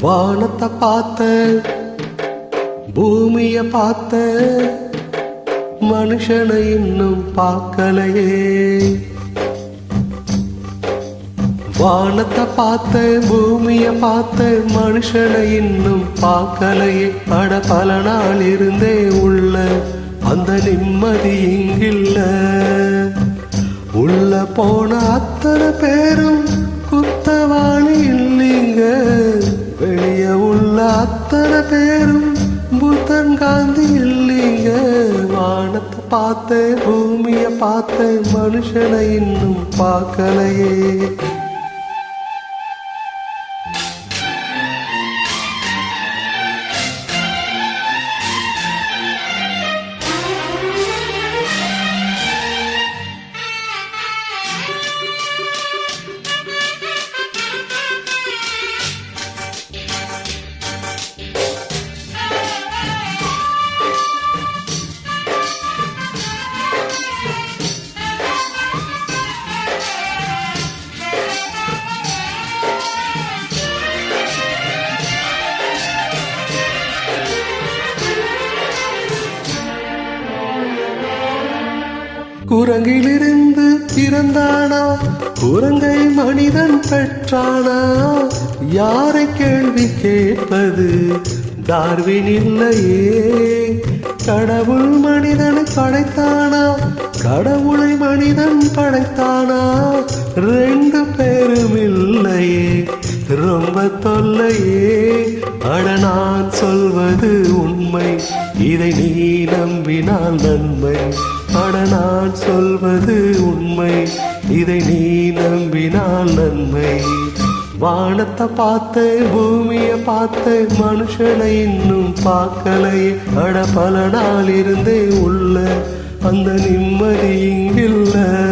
வானத்தை பார்த்த பூமிய பார்த்த மனுஷனை இன்னும் பார்க்கலையே. வானத்தை பார்த்த பூமிய பார்த்த மனுஷனை இன்னும் பார்க்கலையே. பட பல நாள் இருந்தே உள்ள அந்த நிம்மதி இங்கில்ல. உள்ள போன அத்தனை பேரும் உள்ள அத்தனை பேரும் புத்தன் காந்தி இல்லைங்க. வானத்தை பார்த்தேன் பூமியை பார்த்தேன் மனுஷனை இன்னும் பார்க்கலையே. குரங்கிலிருந்து பிறந்தானா குரங்கை மனிதன் பெற்றானா? யாரை கேள்வி கேட்பது? டார்வின் இல்லையே. கடவுள் மனிதனை படைத்தானா? கடவுளை மனிதன் படைத்தானா? ரெண்டு பேரும் இல்லையே. ரொம்ப தொல்லையே. அட நான் சொல்வது உண்மை. இதை நீ நம்பினால் நன்மை. அட நான் சொல்வது உண்மை. இதை நீ நம்பினால் நன்மை. வானத்தை பார்த்த பூமியை பார்த்த மனுஷனை இன்னும் பார்க்கலை அட பல நாள் இருந்தே உள்ள அந்த நிம்மதி இங்கில்லை.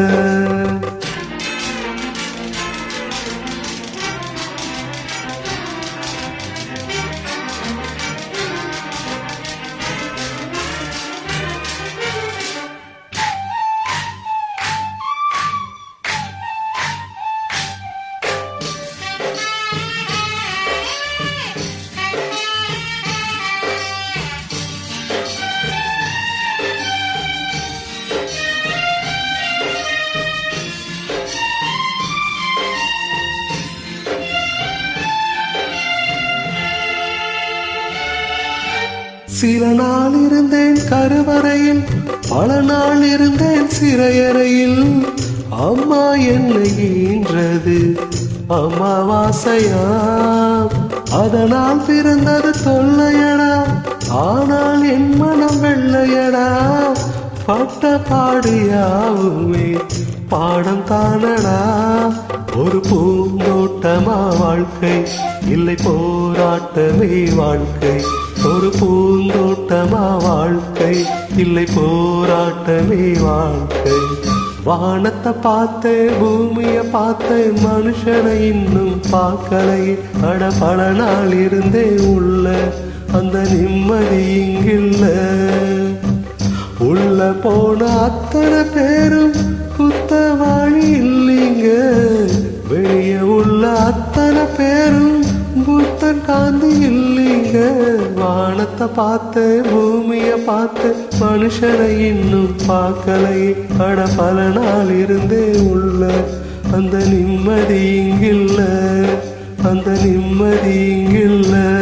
சில நாள் இருந்தேன் கருவறையில் பல நாள் இருந்தேன் சிறையறையில். அம்மா என்னை ஈன்றது அமாவாசையா? அதனால் பிறந்தது தொல்லையடா ஆனால் என் மனம் வெள்ளையடா. பட்ட பாடியாவுமே பாடம் தானடா. ஒரு பூந்தோட்டமா வாழ்க்கை இல்லை போராட்டமே வாழ்க்கை. ஒரு பூந்தோட்டமா வாழ்க்கை இல்லை போராட்டமே வாழ்க்கை. வானத்தை பார்த்து பூமிய பார்த்து மனுஷனை இன்னும் பார்க்கலை. அட பல நாள் இருந்தே உள்ள அந்த நிம்மதி இங்கில்ல. உள்ள போன அத்தனை பேரும் வானத்தை பார்த்து பூமிய பார்த்து மனுஷனை இன்னும் பார்க்கலையே அட பல நாள் இருந்தே உள்ள அந்த நிம்மதி இங்கில்ல. அந்த நிம்மதி இங்கில்லை.